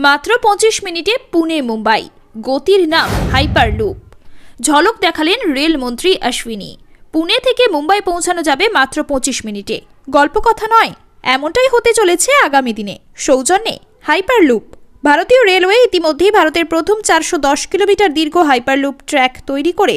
মাত্র পঁচিশ মিনিটে পুনে, মুম্বাই। গতির নাম হাইপারলুপ। ঝলক দেখালেন রেলমন্ত্রী অশ্বিনী। পুনে থেকে মুম্বাই পৌঁছানো যাবে মাত্র পঁচিশ মিনিটে। গল্প কথা নয়, এমনটাই হতে চলেছে আগামী দিনে। সৌজন্যে হাইপারলুপ। ভারতীয় রেলওয়ে ইতিমধ্যেই ভারতের প্রথম চারশো দশ কিলোমিটার দীর্ঘ হাইপারলুপ ট্র্যাক তৈরি করে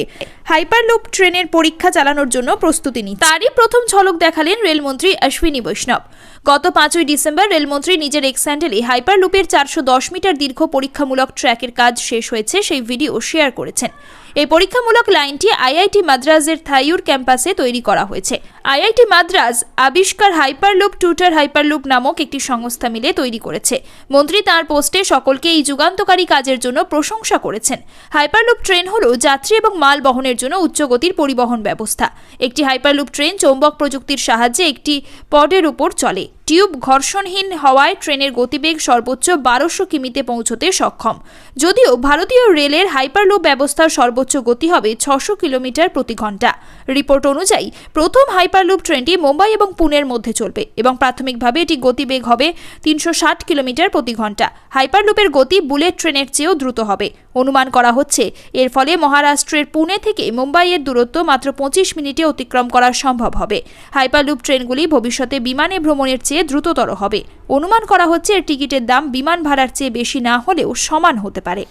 হাইপারলুপ ট্রেনের পরীক্ষা চালানোর জন্য প্রস্তুতি নিচ্ছে তারই প্রথম ঝলক দেখালেন রেলমন্ত্রী অশ্বিনী বৈষ্ণব। গত পাঁচই ডিসেম্বর রেলমন্ত্রী নিজের এক্স হ্যান্ডেলে হাইপারলুপের চারশো দশ মিটার দীর্ঘ পরীক্ষামূলক ট্র্যাকের কাজ শেষ হয়েছে সেই ভিডিও শেয়ার করেছেন। এই পরীক্ষামূলক লাইনটি আইআইটি মাদ্রাজের থাইউর ক্যাম্পাসে তৈরি করা হয়েছে। আইআইটি মাদ্রাজ আবিষ্কার হাইপারলুপ টুটার হাইপারলুপ নামক একটি সংস্থা মিলে তৈরি করেছে। মন্ত্রী তার পোস্টে সকলকে এই যুগান্তকারী কাজের জন্য প্রশংসা করেছেন। হাইপারলুপ ট্রেন হল যাত্রী এবং মাল বহনের জন্য উচ্চগতির পরিবহন ব্যবস্থা। একটি হাইপারলুপ ট্রেন চৌম্বক প্রযুক্তির সাহায্যে একটি পডের উপর চলে। টিউব ঘর্ষণহীন হওয়ায় ট্রেনের গতিবেগ সর্বোচ্চ বারোশো কিমিতে পৌঁছতে সক্ষম। যদিও ভারতীয় রেলের হাইপারলুপ ব্যবস্থার সর্বোচ্চ গতি হবে ছশো কিলোমিটার প্রতি ঘণ্টা। রিপোর্ট অনুযায়ী, প্রথম হাইপারলুপ ট্রেনটি মুম্বাই এবং পুনের মধ্যে চলবে এবং প্রাথমিকভাবে এটি গতিবেগ হবে তিনশো ষাট কিলোমিটার প্রতি ঘণ্টা। হাইপারলুপের গতি বুলেট ট্রেনের চেয়েও দ্রুত হবে। অনুমান করা হচ্ছে। এর ফলে মহারাষ্ট্রের পুনে থেকে মুম্বাইয়ের দূরত্ব মাত্র পঁচিশ মিনিটে অতিক্রম করা সম্ভব হবে। হাইপারলুপ ট্রেনগুলি ভবিষ্যতে বিমানে ভ্রমণের চেয়ে দ্রুততর হবে। অনুমান করা হচ্ছে এর টিকিটের দাম বিমান ভাড়ার চেয়ে বেশি না হলেও সমান হতে পারে।